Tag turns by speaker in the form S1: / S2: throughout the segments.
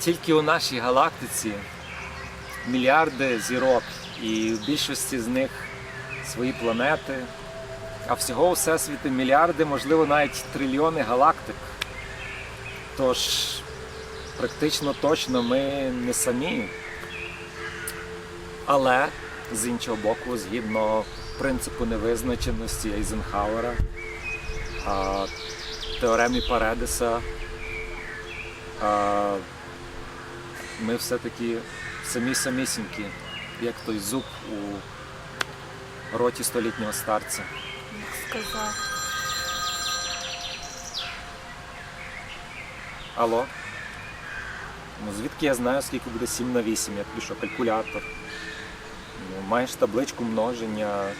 S1: Тільки у нашій галактиці мільярди зірок, і в більшості з них свої планети. А всього у всесвіті мільярди, можливо, навіть трильйони галактик. Тож практично точно ми не самі. Але з іншого боку, згідно принципу невизначеності Ейзенхауера, теоремі Паредеса, ми все-таки самі самісінькі, як той зуб у роті столітнього старця.
S2: Як сказав.
S1: Алло? Ну звідки я знаю, скільки буде 7 на 8, я тобі що, калькулятор. Ну, маєш табличку множення,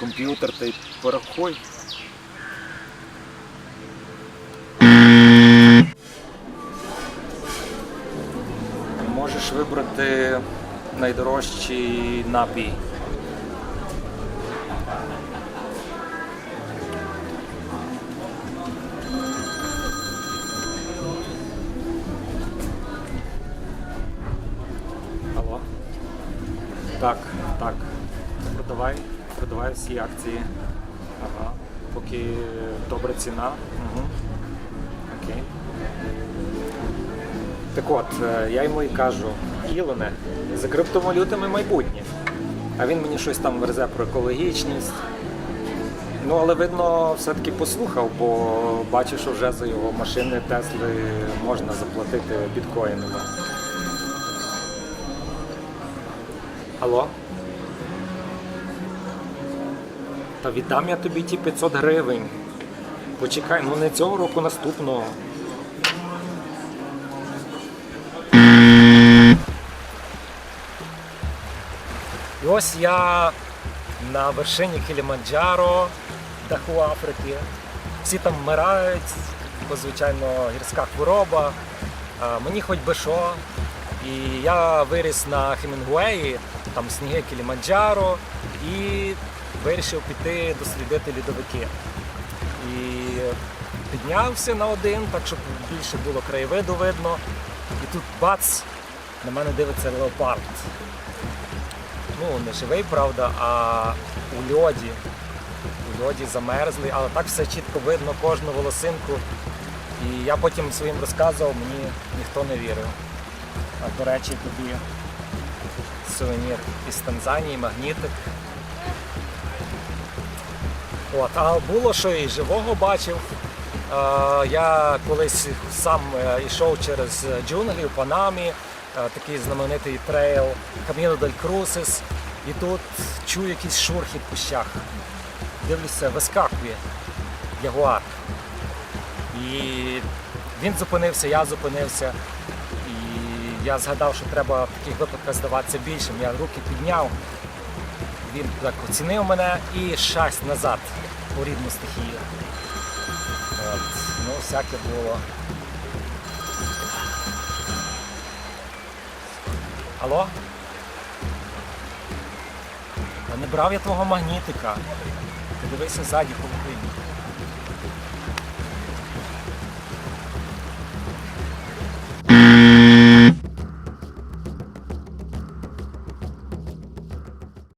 S1: комп'ютер та й порахуй. Вибрати найдорожчий напій. Алло. Так, так. Продавай, продавай всі акції. Ага. Поки добра ціна. Угу. Окей. Так от, е, я йому і кажу, Ілоне, за криптовалютами майбутнє. А він мені щось там верзе про екологічність. Ну, але видно, все-таки послухав, бо бачив, що вже за його машини Тесли можна заплатити біткоїнами. Алло? Та віддам я тобі ті 500 гривень. Почекай, ну не цього року наступного. І ось я на вершині Кіліманджаро, даху Африки. Всі там вмирають, бо звичайно гірська хвороба. Мені хоч би що. І я виріс на Хемінгуеї, там сніги Кіліманджаро, і вирішив піти дослідити льодовики. І піднявся на один, так щоб більше було краєвиду видно. І тут бац, на мене дивиться леопард. Ну, не живий, правда, а у льоді. У льоді замерзлий, але так все чітко видно, кожну волосинку. І я потім своїм розказував, мені ніхто не вірив. А до речі, тобі сувенір із Танзанії, магнітик. От, а було, що і живого бачив. Е, Я колись сам е, йшов через джунглі в Панамі, такий знаменитий трейл Каміно дель Крусис, і тут чую якийсь шурхіт в кущах. Дивлюся, вискакує ягуар. І він зупинився, я зупинився. І я згадав, що треба в таких випадках здаватися більшим. Я руки підняв, він так оцінив мене і шасть назад у рідну стихію. От, ну, всяке було. Алло? Та не брав я твого магнітика. Ти дивися ззаді,